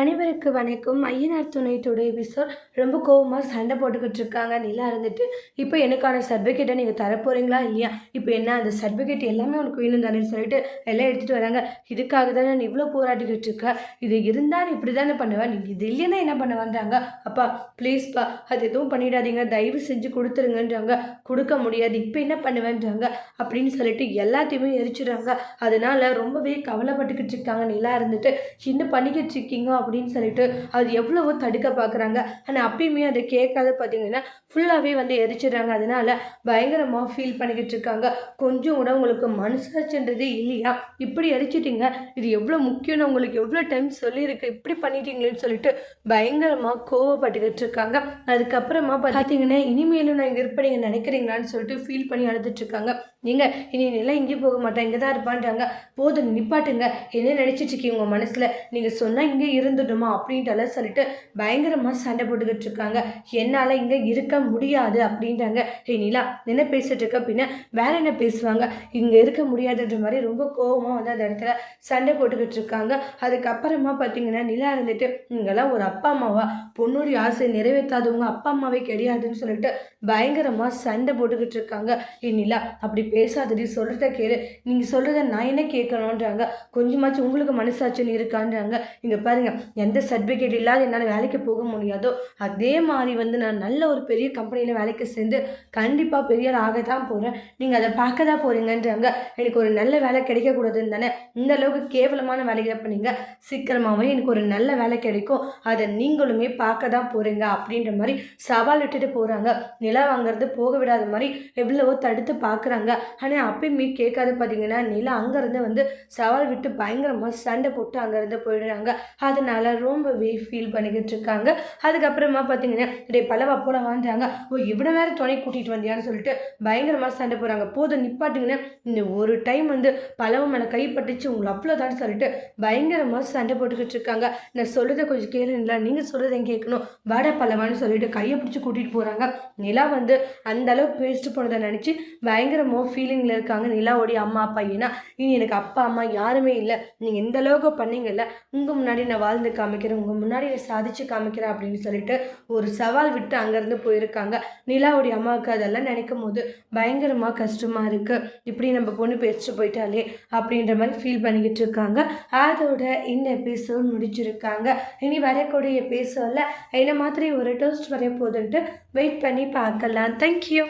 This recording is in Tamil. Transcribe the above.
அனைவருக்கு வணக்கம். ஐயனார் துணை டுடே எபிசோட். ரொம்ப கோவமாக சண்டை போட்டுக்கிட்டு இருக்காங்க. நிலா இருந்துட்டு இப்போ எனக்கான சர்டிஃபிகேட்டை நீங்கள் தரப்போறீங்களா? இல்லையா? இப்போ என்ன அந்த சர்டிஃபிகேட் எல்லாமே உனக்கு வேணும் தானே? சொல்லிட்டு எல்லாம் எடுத்துகிட்டு வராங்க. இதுக்காக தானே நான் இவ்வளோ போராட்டிக்கிட்டு இருக்க? இது இருந்தால் நீ இப்படி தானே பண்ணுவேன் நீங்கள் இது இல்லைன்னா என்ன பண்ணுவேன்றாங்க அப்பா ப்ளீஸ்ப்பா அது எதுவும் பண்ணிடாதீங்க. தயவு செஞ்சு கொடுத்துருங்கன்றாங்க. கொடுக்க முடியாது. இப்போ என்ன பண்ணுவேன்றாங்க? அப்படின்னு சொல்லிட்டு எல்லாத்தையுமே எரிச்சிடுறாங்க. அதனால் ரொம்பவே கவலைப்பட்டுக்கிட்டு இருக்காங்க. நிலா இருந்துட்டு என்ன பண்ணிக்கிட்டு இருக்கீங்க? அப்படின்னு சொல்லிட்டு அது எவ்வளவோ தடுக்க பார்க்குறாங்க. ஆனால் அப்பயுமே அதை கேட்காத பார்த்தீங்கன்னா ஃபுல்லாகவே வந்து எரிச்சிடுறாங்க. அதனால பயங்கரமாக ஃபீல் பண்ணிக்கிட்டு இருக்காங்க. கொஞ்சம் கூட உங்களுக்கு மனசாச்சுன்றதே இல்லையா? இப்படி எரிச்சிட்டிங்க. இது எவ்வளோ முக்கியம்னு உங்களுக்கு எவ்வளோ டைம் சொல்லியிருக்கு. இப்படி பண்ணிட்டீங்களேன்னு சொல்லிட்டு பயங்கரமாக கோவப்பட்டுக்கிட்டு இருக்காங்க. அதுக்கப்புறமா பார்த்தீங்கன்னா இனிமேலும் நான் இங்கே இருப்பேன் நீங்கள் நினைக்கிறீங்களான்னு சொல்லிட்டு ஃபீல் பண்ணி அழுதுட்டு இருக்காங்க. நீங்கள் இனி நிலம் இங்கே போக மாட்டேன் இங்கே தான் இருப்பான்றாங்க. போதும் நிப்பாட்டுங்க. என்ன நினச்சிட்டு இருக்கீங்க உங்கள் மனசில்? நீங்கள் சொன்னால் இங்கே இருந்துடுமா அப்படின்ட்டு சொல்லிட்டு பயங்கரமாக சண்டை போட்டுக்கிட்டு இருக்காங்க. என்னால் இங்கே இருக்க முடியாது அப்படின்றாங்க. ஹே நிலா என்ன பேசிட்டு இருக்க? பின்ன வேற என்ன பேசுவாங்க? இங்கே இருக்க முடியாதுன்ற மாதிரி ரொம்ப கோபமாக வந்து அந்த இடத்துல சண்டை போட்டுக்கிட்டு இருக்காங்க. அதுக்கப்புறமா பார்த்தீங்கன்னா நிலா இருந்துட்டு இங்கெல்லாம் ஒரு அப்பா அம்மாவா? பொண்ணுடைய ஆசை நிறைவேற்றாதவங்க அப்பா அம்மாவே கிடையாதுன்னு சொல்லிட்டு பயங்கரமாக சண்டை போட்டுக்கிட்டு இருக்காங்க. ஏ நிலா அப்படி பேசாதடி. சொல்கிறத கேளு. நீங்கள் சொல்கிறத நான் என்ன கேட்கணுன்றாங்க கொஞ்சமாச்சும் உங்களுக்கு மனசாட்சின்னு இருக்கான்றாங்க. இங்கே பாருங்கள் எந்த சர்டிஃபிகேட் இல்லாத என்னால் வேலைக்கு போக முடியாதோ அதே மாதிரி வந்து நான் நல்ல ஒரு பெரிய கம்பெனியில் வேலைக்கு சேர்ந்து கண்டிப்பாக பெரிய ஆக தான் போகிறேன் நீங்கள் அதை பார்க்க தான் போகிறீங்கன்றாங்க எனக்கு ஒரு நல்ல வேலை கிடைக்கக்கூடாதுன்னு தானே? இந்த அளவுக்கு கேவலமான வேலைகளை பண்ணீங்க சீக்கிரமாகவே எனக்கு ஒரு நல்ல வேலை கிடைக்கும். அதை நீங்களுமே பார்க்க தான் போகிறீங்க அப்படின்ற மாதிரி சவால் விட்டுட்டு போகிறாங்க நிலா வாங்குறது போக விடாத மாதிரி எவ்வளவோ தடுத்து பார்க்குறாங்க. ஆனால் அப்பயுமே கேட்காது பார்த்தீங்கன்னா நிலா அங்கேருந்து வந்து சவால் விட்டு பயங்கரமாக சண்டை போட்டு அங்கேருந்து போயிடுறாங்க. அதனால ரொம்பவே ஃபீல் பண்ணிக்கிட்டு இருக்காங்க அதுக்கப்புறமா பார்த்தீங்கன்னா டே பலவா போல வாங்குறாங்க ஓ இவ்வளோ வேறு துணை கூட்டிகிட்டு வந்தியான்னு சொல்லிட்டு பயங்கரமாக சண்டை போகிறாங்க போதும் நிப்பாட்டுங்கன்னா இந்த ஒரு டைம் வந்து பலவை மேலே கைப்பட்டுச்சு உங்களை அவ்வளோதான் சொல்லிட்டு பயங்கரமாக சண்டை போட்டுக்கிட்டு இருக்காங்க. நான் சொல்கிறத கொஞ்சம் கேளுங்களா நீங்கள் சொல்கிறத கேட்கணும். வாடா பலவான்னு சொல்லிட்டு கையை பிடிச்சி கூட்டிகிட்டு போகிறாங்க நிலா வந்து அந்த அளவுக்கு பேசிட்டு போனதை நினச்சி பயங்கரமாக ஃபீலிங்கில் இருக்காங்க. நிலாவோடைய அம்மா அப்பா. ஏன்னா இனி எனக்கு அப்பா அம்மா யாருமே இல்லை. நீங்கள் எந்த அளவுக்கு பண்ணீங்கல்ல உங்கள் முன்னாடி நான் வாழ்ந்து காமிக்கிறேன் உங்கள் முன்னாடி நான் சாதிச்சு காமிக்கிறேன் அப்படின்னு சொல்லிட்டு ஒரு சவால் விட்டு அங்கேருந்து போயிருக்காங்க. நிலாவுடைய அம்மாவுக்கு அதெல்லாம் நினைக்கும் போது பயங்கரமாக கஷ்டமாக இருக்குது இப்படி நம்ம பொண்ணு பேசிட்டு போயிட்டாலே அப்படின்ற மாதிரி ஃபீல் பண்ணிக்கிட்டு இருக்காங்க. அதோட இந்த எபிசோட் முடிச்சிருக்காங்க இனி வரக்கூடிய எபிசோடில் என்ன மாதிரி ஒரு டோஸ்ட் வரைய போதுன்ட்டு வெயிட் பண்ணி பார்க்கலாம். தேங்க்யூ